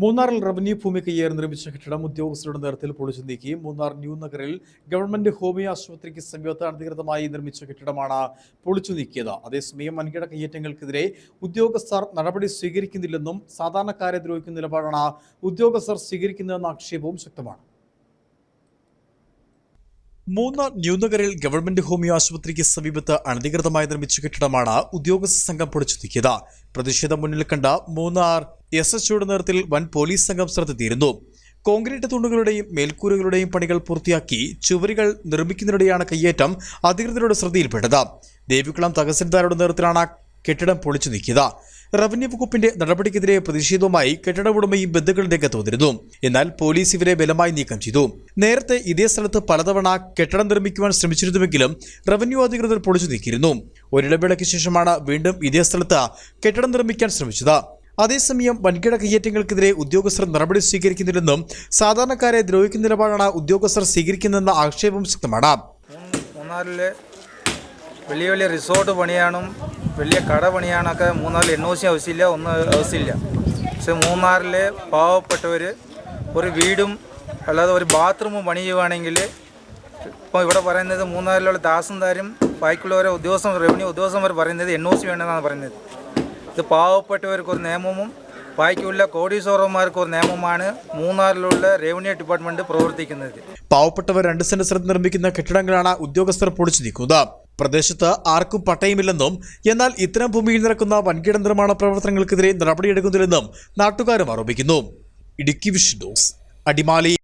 മൂന്നാറിൽ റവന്യൂ ഭൂമി കയ്യേറി നിർമ്മിച്ച കെട്ടിടം ഉദ്യോഗസ്ഥരുടെ നേതൃത്വത്തിൽ പൊളിച്ചു നീക്കി. മൂന്നാർ ന്യൂ നഗറിൽ ഗവൺമെന്റ് ഹോമിയോ ആശുപത്രിക്ക് സമീപത്ത് അനധികൃതമായി നിർമ്മിച്ച കെട്ടിടമാണ് പൊളിച്ചു നീക്കിയത്. അതേസമയം വൻകിട കയ്യേറ്റങ്ങൾക്കെതിരെ ഉദ്യോഗസ്ഥർ നടപടി സ്വീകരിക്കുന്നില്ലെന്നും സാധാരണക്കാരെ ദ്രോഹിക്കുന്ന നിലപാടാണ് ഉദ്യോഗസ്ഥർ സ്വീകരിക്കുന്നതെന്ന ആക്ഷേപവും ശക്തമാണ്. മൂന്നാർ ന്യൂനഗറിൽ ഗവൺമെന്റ് ഹോമിയോ ആശുപത്രിക്ക് സമീപത്ത് അനധികൃതമായി നിർമ്മിച്ച കെട്ടിടമാണ് ഉദ്യോഗസ്ഥ സംഘം പൊളിച്ചു നീക്കിയത്. പ്രതിഷേധം മുന്നിൽ കണ്ട മൂന്നാർ എസ് എച്ച്ഒയുടെ നേതൃത്വത്തിൽ വൻ പോലീസ് സംഘം സ്ഥലത്തെത്തിയിരുന്നു കോൺക്രീറ്റ് തൂണുകളുടെയും മേൽക്കൂരകളുടെയും പണികൾ പൂർത്തിയാക്കി ചുവരുകൾ നിർമ്മിക്കുന്നതിനിടെയാണ് കയ്യേറ്റം അധികൃതരുടെ ശ്രദ്ധയിൽപ്പെട്ടത്. ദേവികുളം തഹസിൽദാരുടെ നേതൃത്വത്തിലാണ് കെട്ടിടം പൊളിച്ചു നീക്കിയത്. റവന്യൂ വകുപ്പിന്റെ നടപടിക്കെതിരെ പ്രതിഷേധവുമായി കെട്ടിട ഉടമയും ബന്ധുക്കളും രംഗത്ത് വന്നിരുന്നു എന്നാൽ പോലീസ് ഇവരെ ബലമായി നീക്കം ചെയ്തു. നേരത്തെ ഇതേ സ്ഥലത്ത് പലതവണ കെട്ടിടം നിർമ്മിക്കുവാൻ ശ്രമിച്ചിരുന്നുവെങ്കിലും റവന്യൂ അധികൃതർ പൊളിച്ചു നീക്കിയിരുന്നു. ഒരിടവേളയ്ക്ക് ശേഷമാണ് വീണ്ടും ഇതേ സ്ഥലത്ത് കെട്ടിടം നിർമ്മിക്കാൻ ശ്രമിച്ചത്. അതേസമയം വൻകിട കയ്യേറ്റങ്ങൾക്കെതിരെ ഉദ്യോഗസ്ഥർ നടപടി സ്വീകരിക്കുന്നില്ലെന്നും സാധാരണക്കാരെ ദ്രോഹിക്കുന്ന നിലപാടാണ് ഉദ്യോഗസ്ഥർ സ്വീകരിക്കുന്നതെന്ന ആക്ഷേപം ശക്തമാണ്. മൂന്നാറിലെ വലിയ വലിയ റിസോർട്ട് പണിയാനും വലിയ കട പണിയാനൊക്കെ മൂന്നാറിൽ എൻ ഒ സി ആവശ്യമില്ല ഒന്നും ആവശ്യമില്ല. പക്ഷെ മൂന്നാറിലെ പാവപ്പെട്ടവർ ഒരു വീടും അല്ലാതെ ഒരു ബാത്റൂമും പണി ചെയ്യുവാണെങ്കിൽ ഇപ്പോൾ ഇവിടെ പറയുന്നത് മൂന്നാറിലുള്ള ദാസന്താരും ബാക്കിയുള്ളവരെ ഉദ്യോഗസ്ഥർ റവന്യൂ ഉദ്യോഗസ്ഥന്മാർ പറയുന്നത് എൻ ഒ സി വേണമെന്നാണ് പറയുന്നത്. ഇത് പാവപ്പെട്ടവർക്ക് ഒരു നിയമവും ബാക്കിയുള്ള കോടീശ്വരന്മാർക്ക് ഒരു നിയമമാണ് മൂന്നാറിലുള്ള റവന്യൂ ഡിപ്പാർട്ട്മെന്റ് പ്രവർത്തിക്കുന്നത്. പാവപ്പെട്ടവർ രണ്ട് സെന്റ് സ്ഥലത്ത് നിർമ്മിക്കുന്ന കെട്ടിടങ്ങളാണ് ഉദ്യോഗസ്ഥർ പൊളിച്ചു നീക്കുന്നത്. പ്രദേശത്ത് ആർക്കും പട്ടയമില്ലെന്നും എന്നാൽ ഇത്തരം ഭൂമിയിൽ നടക്കുന്ന വൻകിട നിർമ്മാണ പ്രവർത്തനങ്ങൾക്കെതിരെ നടപടിയെടുക്കുന്നില്ലെന്നും നാട്ടുകാരും ആരോപിക്കുന്നു. ഇടുക്കി വിഷൻ അടിമാലി.